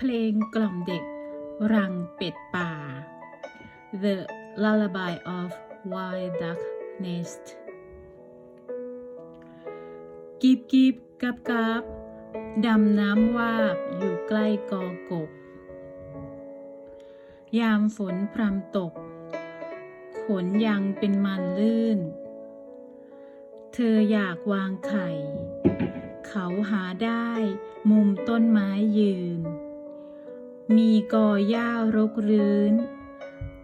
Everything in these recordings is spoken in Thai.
พลงกล่อมเด็ก รังเป็ดป่า The Lullaby of Wild Duck Nest กีบกีบกับกับดำน้ำว่าบอยู่ใกล้กอกบ ยามฝนพรำตก ขนยังเป็นมันลื่น เธออยากวางไข่ เขาหาได้มุมต้นไม้ยืน มีกอหญ้ารกรื้น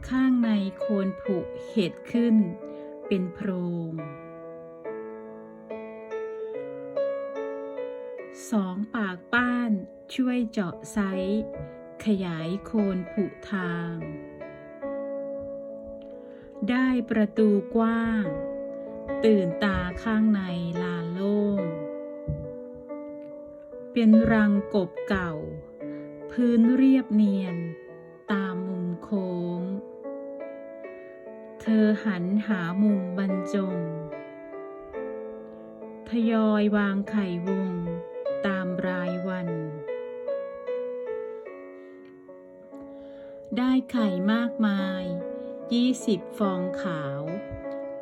ข้างในโคนผุเห็ดขึ้น เป็นโพรง สองปากป้านช่วยเจาะไซส์ขยายโคนผุทาง ได้ประตูกว้าง ตื่นตาข้างในลานโล่ง เป็นรังกบเก่า พื้นเรียบเนียน ตามมุมโค้ง เธอหันหามุมบรรจง ทยอยวางไข่วง ตามรายวัน ได้ไข่มากมายยี่สิบฟองขาว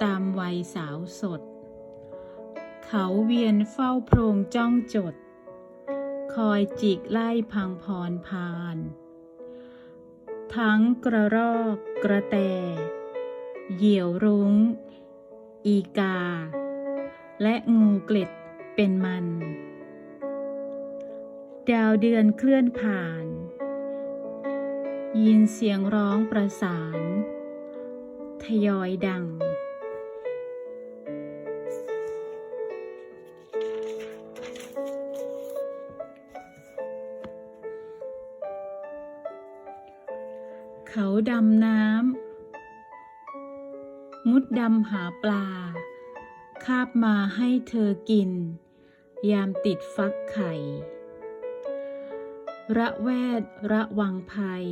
ตามวัยสาวสด เขาเวียนเฝ้าโพรงจ้องจด คอยจิกไล่พังพรพาน ทั้งกระรอกกระแต เหยี่ยวรุง้ง อีกา และงูเกล็ดเป็นมัน ดาวเดือนเคลื่อนผ่าน ยินเสียงร้องประสาน ทยอยดัง เขาดำน้ำ มุดดำหาปลา คาบมาให้เธอกิน ยามติดฟักไข่ ระแวดระวังภัย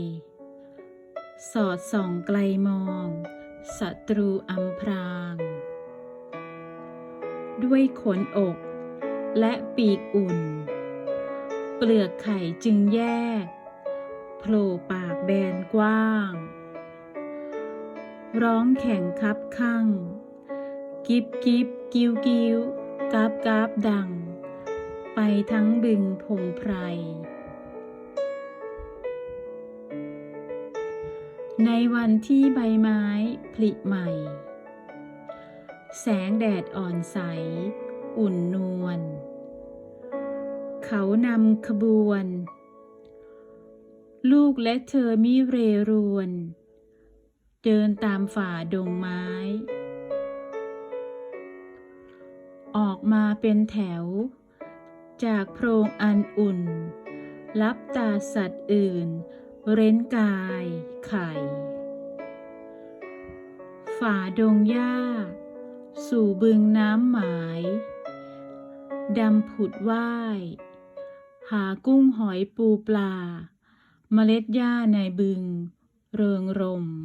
สอดส่องไกลมองศัตรูอำพราง ด้วยขนอกและปีกอุ่น เปลือกไข่จึงแยก โผล่ปากแบนกว้าง ร้องแข่งคับข้างกิบกิบกิ้วกิ้วกาบกาบดัง ไปทั้งบึงพงไพร ในวันที่ใบไม้ผลิใหม่ แสงแดดอ่อนใส อุ่นนวลเขานำขบวน ลูกและเธอมิเรรวน เดินตามฝ่าดงไม้ ออกมาเป็นแถว จากโพรงอันอุ่นลับตาสัตว์อื่น เร้นกายไข่ ฝ่าดงหญ้า สู่บึงน้ำหมาย ดำผุดว่าย หากุ้งหอยปูปลา เมล็ดหญ้าในบึง เริงรมย์